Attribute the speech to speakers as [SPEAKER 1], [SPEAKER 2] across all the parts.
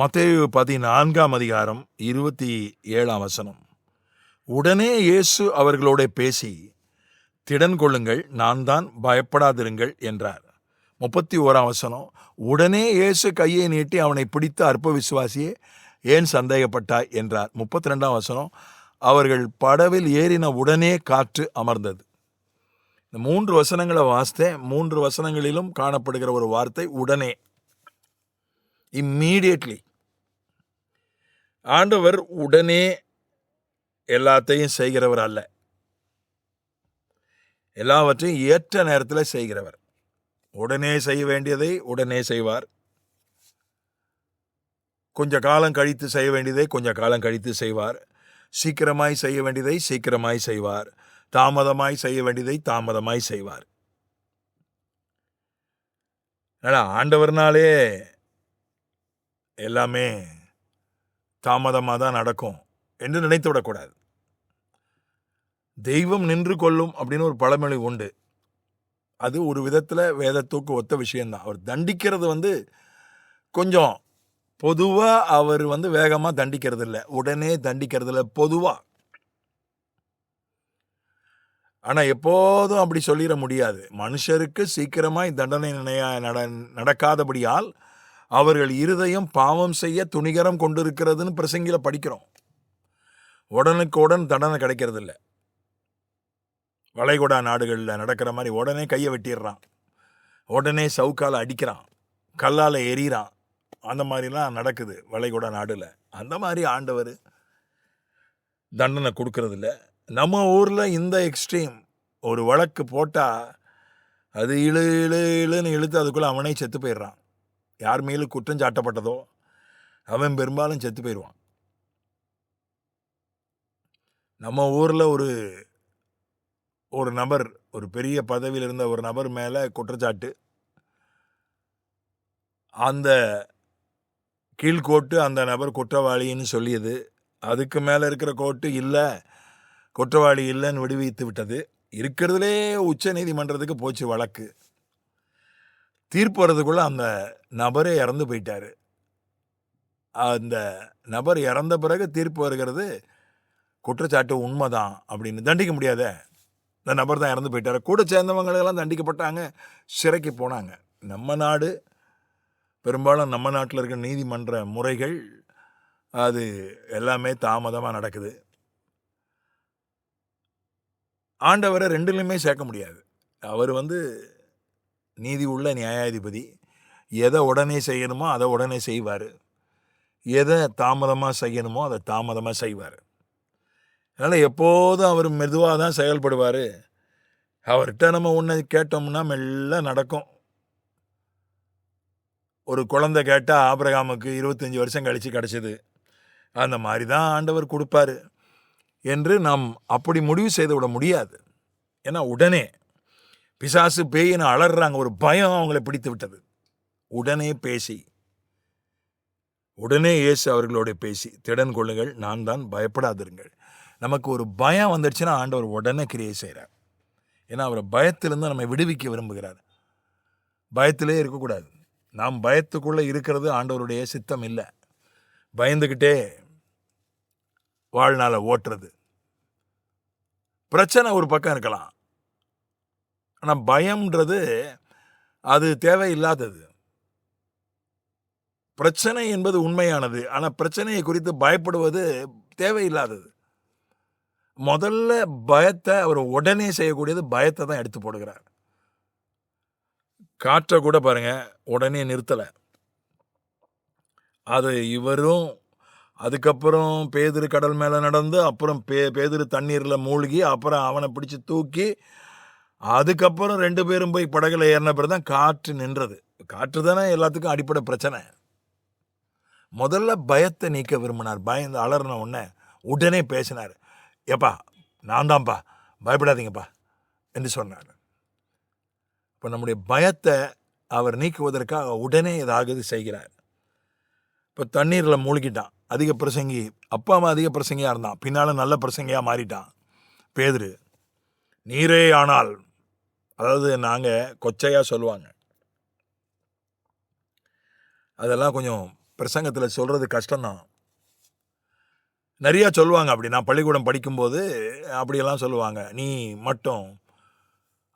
[SPEAKER 1] மத்தேயு பதினான்காம் அதிகாரம் இருபத்தி ஏழாம் வசனம். உடனே இயேசு அவர்களோட பேசி திடன் கொள்ளுங்கள் நான் தான் பயப்படாதிருங்கள் என்றார். முப்பத்தி ஓராம் வசனம் உடனே இயேசு கையை நீட்டி அவனை பிடித்த அற்ப விசுவாசியே ஏன் சந்தேகப்பட்டாய்? என்றார். முப்பத்தி ரெண்டாம் வசனம் அவர்கள் படவில் ஏறின உடனே காற்று அமர்ந்தது. இந்த மூன்று வசனங்களை வாசித்தேன் மூன்று வசனங்களிலும் காணப்படுகிற ஒரு வார்த்தை உடனே. இம்மீடியட்லி ஆண்டவர் உடனே எல்லாத்தையும் செய்கிறவர் அல்ல. எல்லாவற்றையும் ஏற்ற நேரத்தில் செய்கிறவர். உடனே செய்ய வேண்டியதை உடனே செய்வார். கொஞ்ச காலம் கழித்து செய்ய வேண்டியதை கொஞ்ச காலம் கழித்து செய்வார். சீக்கிரமாய் செய்ய வேண்டியதை சீக்கிரமாய் செய்வார். தாமதமாய் செய்ய வேண்டியதை தாமதமாய் செய்வார். அதனால் ஆண்டவர்னாலே எல்லாமே தாமதமாக தான் நடக்கும் என்று நினைத்து விடக்கூடாது. தெய்வம் நின்று கொள்ளும் அப்படின்னு ஒரு பழமொழி உண்டு. அது ஒரு விதத்தில் வேதத்துக்கு ஒத்த விஷயந்தான் அவர் தண்டிக்கிறது வந்து கொஞ்சம் பொதுவாக அவர் வந்து வேகமாக தண்டிக்கிறது இல்லை உடனே தண்டிக்கிறது இல்லை பொதுவாக ஆனால் எப்போதும் அப்படி சொல்லிட முடியாது. மனுஷருக்கு சீக்கிரமாய் தண்டனை நினைய நட நடக்காதபடியால் அவர்கள் இருதயம் பாவம் செய்ய துணிகரம் கொண்டிருக்கிறதுன்னு பிரசங்கில படிக்கிறோம். உடனுக்கு உடன் தண்டனை கிடைக்கிறது இல்லை வளைகுடா நாடுகளில் நடக்கிற மாதிரி உடனே கையை வெட்டிடுறான். உடனே சவுக்கால் அடிக்கிறான். கல்லால் எறிகிறான். அந்த மாதிரிலாம் நடக்குது வளைகுடா நாடில். அந்த மாதிரி ஆண்டவர் தண்டனை கொடுக்கறதில்ல. நம்ம ஊரில் இந்த எக்ஸ்ட்ரீம் ஒரு வழக்கு போட்டால் அது இழு இழு இழுன்னு இழுத்து அதுக்குள்ளே அவனே செத்து போயிடுறான். யார் மேலும் குற்றம் சாட்டப்பட்டதோ அவன் பெரும்பாலும் செத்து போயிடுவான். நம்ம ஊரில் ஒரு ஒரு நபர் ஒரு பெரிய பதவியில் இருந்த ஒரு நபர் மேலே குற்றச்சாட்டு. அந்த கீழ்கோட்டு அந்த நபர் குற்றவாளின்னு சொல்லியது. அதுக்கு மேலே இருக்கிற கோர்ட்டு இல்லை குற்றவாளி இல்லைன்னு விடுவித்து விட்டது. இருக்கிறதுலே உச்ச நீதிமன்றத்துக்கு போச்சு வழக்கு. தீர்ப்பு வர்றதுக்குள்ள அந்த நபரே இறந்து போயிட்டார். அந்த நபர் இறந்த பிறகு தீர்ப்பு வருகிறது குற்றச்சாட்டு உண்மைதான் அப்படின்னு தண்டிக்க முடியாதே? இந்த நபர் தான் இறந்து போயிட்டார். கூட சேர்ந்தவங்களெல்லாம் தண்டிக்கப்பட்டாங்க சிறைக்கு போனாங்க. நம்ம நாடு பெரும்பாலும் நம்ம நாட்டில் இருக்கிற நீதிமன்ற முறைகள் அது எல்லாமே தாமதமாக நடக்குது. ஆண்டவரை ரெண்டுலையுமே சேர்க்க முடியாது. அவர் வந்து நீதி உள்ள நியாயாதிபதி எதை உடனே செய்யணுமோ அதை உடனே செய்வார். எதை தாமதமாக செய்யணுமோ அதை தாமதமாக செய்வார். அதனால் எப்போதும் அவர் மெதுவாக தான் செயல்படுவார். அவர்கிட்ட நம்ம ஒன்று கேட்டோம்னா மெல்ல நடக்கும். ஒரு குழந்தை கேட்டால் ஆபிரகாமுக்கு இருபத்தஞ்சி வருஷம் கழித்து கிடச்சிது. அந்த மாதிரி தான் ஆண்டவர் கொடுப்பாரு. என்று நாம் அப்படி முடிவு செய்து விட முடியாது. ஏன்னா உடனே பிசாசு பேயின்னு அலறாங்க. ஒரு பயம் அவங்களை பிடித்து விட்டது. உடனே பேசி. உடனே இயேசு அவர்களோட பேசி திடன் கொள்ளுங்கள் நான் தான் பயப்படாதிருங்கள். நமக்கு ஒரு பயம் வந்துடுச்சுன்னா ஆண்டவர் உடனே கிரியை செய்கிறார் ஏன்னா அவர் பயத்திலிருந்து நம்மை விடுவிக்க விரும்புகிறார். பயத்திலே இருக்கக்கூடாது. நாம் பயத்துக்குள்ளே இருக்கிறது ஆண்டவருடைய சித்தம் இல்லை. பயந்துக்கிட்டே வாழ்நாளை ஓட்டுறது. பிரச்சனை ஒரு பக்கம் இருக்கலாம். ஆனால் பயம்ன்றது அது தேவையில்லாதது. பிரச்சனை என்பது உண்மையானது. ஆனால் பிரச்சனையை குறித்து பயப்படுவது தேவையில்லாதது. முதல்ல பயத்தை அவர் உடனே செய்யக்கூடியது பயத்தை தான் எடுத்து போடுகிறார். காற்றை கூட பாருங்கள் உடனே நிறுத்தலை. அது இவரும் அதுக்கப்புறம் பேதிரு கடல் மேலே நடந்து அப்புறம் பே பேதிரு தண்ணீரில் மூழ்கி அப்புறம் அவனை பிடிச்சி தூக்கி அதுக்கப்புறம் ரெண்டு பேரும் போய் படகுல ஏறின பிறகு தான் காற்று நின்றது. காற்று தானே எல்லாத்துக்கும் அடிப்படை பிரச்சனை. முதல்ல பயத்தை நீக்க விரும்பினார். பயந்து அலறின உடனே உடனே பேசினார். ஏப்பா நான் தான்ப்பா பயப்படாதீங்கப்பா என்று சொன்னார். இப்போ நம்முடைய பயத்தை அவர் நீக்குவதற்காக உடனே ஏதாவது செய்கிறார். இப்போ தண்ணீரில் மூழ்கிட்டான். அதிக பிரசங்கி அப்பா அம்மா அதிக பிரசங்கியாக இருந்தான். பின்னால் நல்ல பிரசங்கியாக மாறிட்டான். பேதுரு நீரே ஆனால் அதாவது நாங்கள் கொச்சையாக சொல்லுவாங்க. அதெல்லாம் கொஞ்சம் பிரசங்கத்தில் சொல்கிறது கஷ்டம்தான். நிறையா சொல்லுவாங்க அப்படி. நான் பள்ளிக்கூடம் படிக்கும்போது அப்படியெல்லாம் சொல்லுவாங்க. நீ மட்டும்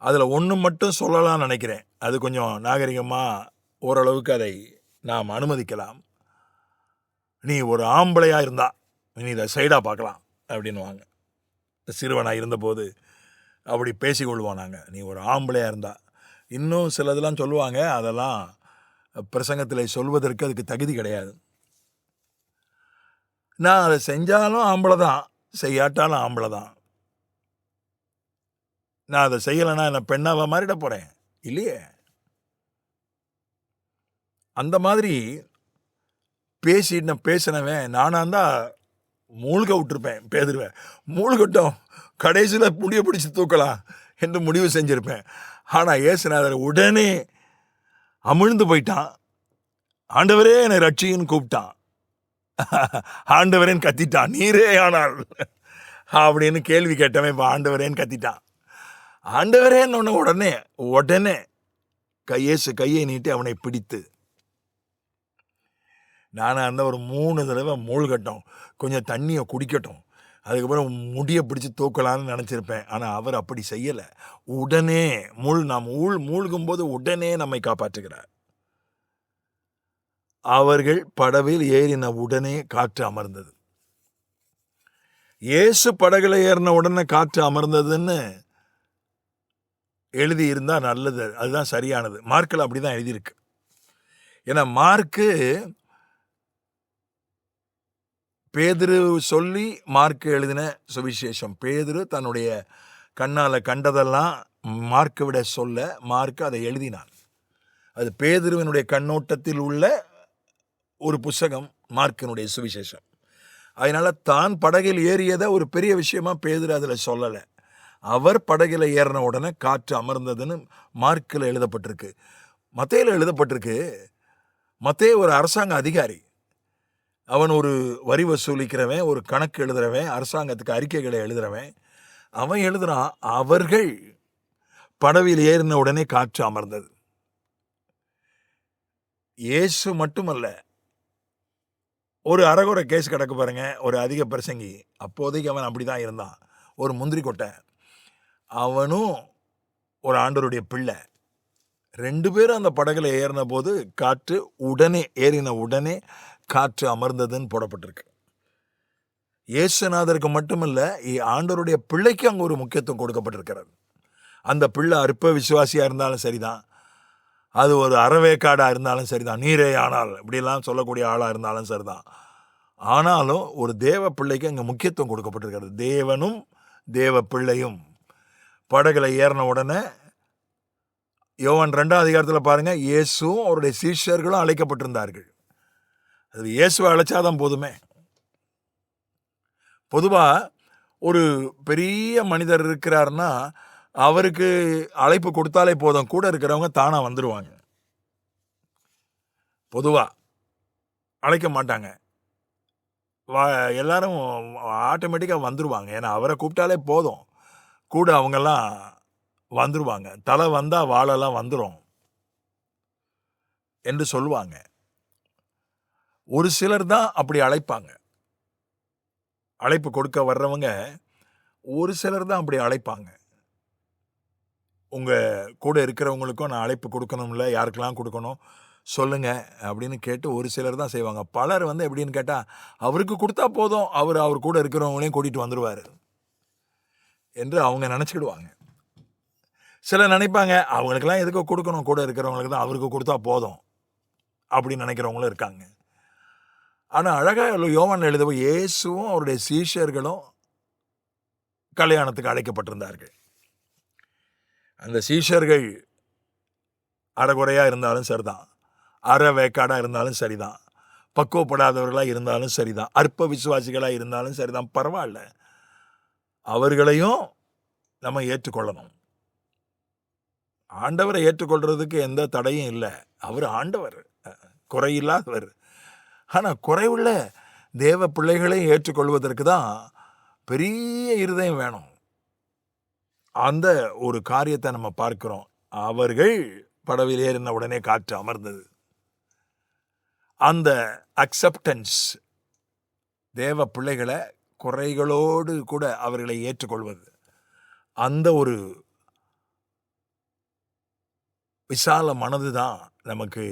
[SPEAKER 1] அதில் ஒன்று மட்டும் சொல்லலாம்னு நினைக்கிறேன். அது கொஞ்சம் நாகரிகமாக ஓரளவுக்கு அதை நாம் அனுமதிக்கலாம். நீ ஒரு ஆம்பளையாக இருந்தா நீ இதை சைடாக பார்க்கலாம். அப்படின்னுவாங்க. சிறுவனாக இருந்தபோது அப்படி பேசிக்கொள்வோம் நாங்கள் நீ ஒரு ஆம்பளையாக இருந்தா. இன்னும் சிலதெல்லாம் சொல்லுவாங்க. அதெல்லாம் பிரசங்கத்தில் சொல்வதற்கு அதுக்கு தகுதி கிடையாது. நான் அதை செஞ்சாலும் ஆம்பளை தான். செய்யாட்டாலும் ஆம்பளை தான். நான் அதை செய்யலைன்னா என்ன பெண்ணாக மாறிட போகிறேன் இல்லையே? அந்த மாதிரி பேசிட்டு பேசினவன் நானாக இருந்தால் மூழ்க விட்டுருப்பேன் பேதிருவேன் மூழ்கட்டும் கடைசியில் முடிய பிடிச்சி தூக்கலாம் என்று முடிவு செஞ்சுருப்பேன். ஆனால் ஏசுநாதர் உடனே அமிழ்ந்து போயிட்டான். ஆண்டவரே என்னை ரட்சின்னு கூப்பிட்டான். ஆண்டவரேன்னு கத்திட்டான். நீரே ஆனால். அப்படின்னு கேள்வி கேட்டவன் இப்போ ஆண்டவரேன்னு கத்திட்டான். ஆண்டவரேன்னு உடனே உடனே கையேசு கையை நீட்டி அவனை பிடித்து நானாக இருந்தால் ஒரு மூணு தடவை மூழ்கட்டும் கொஞ்சம் தண்ணியை குடிக்கட்டும். அதுக்கப்புறம் முடியை பிடிச்சி தூக்கலான்னு நினச்சிருப்பேன். ஆனால் அவர் அப்படி செய்யலை. உடனே மூழ் நாம் ஊழ் மூழ்கும்போது உடனே நம்மை காப்பாற்றுகிறார். அவர்கள் படவில் ஏறின உடனே காற்று அமர்ந்தது. இயேசு படகுல ஏறின உடனே காற்று அமர்ந்ததுன்னு எழுதி நல்லது. அதுதான் சரியானது. மார்க்கில் அப்படி தான் எழுதியிருக்கு. ஏன்னா மார்க்கு பேதுரு சொல்லி மார்க் எழுதின சுவிசேஷம். பேதுரு தன்னுடைய கண்ணால் கண்டதெல்லாம் மார்க்கை விட சொல்ல மார்க் அதை எழுதினான். அது பேதுருவினுடைய கண்ணோட்டத்தில் உள்ள ஒரு புஸ்தகம் மார்க்கினுடைய சுவிசேஷம். அதனால் தான் படகில் ஏறியதை ஒரு பெரிய விஷயமா பேதுரு அதில் சொல்லலை. அவர் படகில் ஏறின உடனே காற்று அமர்ந்ததுன்னு மார்க்கில் எழுதப்பட்டிருக்கு. மத்தையில் எழுதப்பட்டிருக்கு. மத்தைய ஒரு அரசாங்க அதிகாரி அவன் ஒரு வரி வசூலிக்கிறவன் ஒரு கணக்கு எழுதுறவன் அரசாங்கத்துக்கு அறிக்கைகளை எழுதுறவன். அவன் எழுதுகிறான் அவர்கள் படவில் ஏறின உடனே காற்று அமர்ந்தது. இயேசு மட்டுமல்ல. ஒரு அறகுறை கேஸ் கிடக்கு பாருங்க ஒரு அதிக பிரசங்கி. அப்போதைக்கு அவன் அப்படிதான் இருந்தான். ஒரு முந்திரி கொட்டை. அவனும் ஒரு ஆண்டருடைய பிள்ளை. ரெண்டு பேரும் அந்த படகுல ஏறின போது காற்று உடனே ஏறின உடனே காற்று அமர்ந்ததுன்னு போடப்பட்டிருக்கு. இயேசுநாதருக்கு மட்டுமல்ல இ- ஆண்டவருடைய பிள்ளைக்கு அங்கே ஒரு முக்கியத்துவம் கொடுக்கப்பட்டிருக்கிறது. அந்த பிள்ளை அற்ப விசுவாசியாக இருந்தாலும் சரிதான். அது ஒரு அறவேக்காடாக இருந்தாலும் சரிதான். நீரே ஆனால் இப்படிலாம் சொல்லக்கூடிய ஆளாக இருந்தாலும் சரிதான். ஆனாலும் ஒரு தேவ பிள்ளைக்கு அங்கே முக்கியத்துவம் கொடுக்கப்பட்டிருக்கிறது. தேவனும் தேவ பிள்ளையும். படகுல ஏறின உடனே யோவான் ரெண்டாம் அதிகாரத்தில் பாருங்கள் இயேசுவும் அவருடைய சீஷர்களும் அழைக்கப்பட்டிருந்தார்கள். அது இயேசுவை அழைச்சாதான் போதுமே. பொதுவாக ஒரு பெரிய மனிதர் இருக்கிறாருன்னா அவருக்கு அழைப்பு கொடுத்தாலே போதும். கூட இருக்கிறவங்க தானாக வந்துடுவாங்க பொதுவாக அழைக்க மாட்டாங்க. வா எல்லாரும் ஆட்டோமேட்டிக்காக வந்துடுவாங்க ஏன்னா அவரை கூப்பிட்டாலே போதும். கூட அவங்கெல்லாம் வந்துடுவாங்க தலை வந்தால் வாழெல்லாம் வந்துடும் என்று சொல்லுவாங்க. ஒரு சிலர் தான் அப்படி அழைப்பாங்க. அழைப்பு கொடுக்க வர்றவங்க ஒரு சிலர் தான் அப்படி அழைப்பாங்க. உங்கள் கூட இருக்கிறவங்களுக்கும் நான் அழைப்பு கொடுக்கணும்ல யாருக்கெல்லாம் கொடுக்கணும் சொல்லுங்க அப்படின்னு கேட்டு ஒரு சிலர் தான் செய்வாங்க. பலர் வந்து எப்படின்னு கேட்டால் அவருக்கு கொடுத்தா போதும் அவர் அவர் கூட இருக்கிறவங்களையும் கூட்டிகிட்டு வந்துடுவார் என்று அவங்க நினச்சிக்கிடுவாங்க. சிலர் நினைப்பாங்க அவங்களுக்கெல்லாம் எதுக்கு கொடுக்கணும்? கூட இருக்கிறவங்களுக்கு தான் அவருக்கு கொடுத்தா போதும் அப்படின்னு நினைக்கிறவங்களும் இருக்காங்க. ஆனால் அழகாக யோவான் எழுதவும் இயேசுவும் அவருடைய சீஷர்களும் கல்யாணத்துக்கு அழைக்கப்பட்டிருந்தார்கள். அந்த சீஷர்கள் அறகுறையாக இருந்தாலும் சரிதான். அற வேக்காடாக இருந்தாலும் சரிதான். பக்குவப்படாதவர்களாக இருந்தாலும் சரிதான். அற்ப விசுவாசிகளாக இருந்தாலும் சரிதான். பரவாயில்ல. அவர்களையும் நம்ம ஏற்றுக்கொள்ளணும். ஆண்டவரை ஏற்றுக்கொள்றதுக்கு எந்த தடையும் இல்லை. அவர் ஆண்டவர். குறையில்லாதவர். ஆனால் குறைவுள்ள தேவ பிள்ளைகளையும் ஏற்றுக்கொள்வதற்கு தான் பெரிய இருதயம் வேணும். அந்த ஒரு காரியத்தை நம்ம பார்க்கிறோம். அவர்கள் படவில் ஏறின உடனே காற்று அமர்ந்தது. அந்த அக்செப்டன்ஸ் தேவ பிள்ளைகளை குறைகளோடு கூட அவர்களை ஏற்றுக்கொள்வது. அந்த ஒரு விசால மனது தான் நமக்கு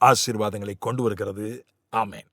[SPEAKER 1] ஆசீர்வாதங்களை கொண்டு வருகிறது. Amen.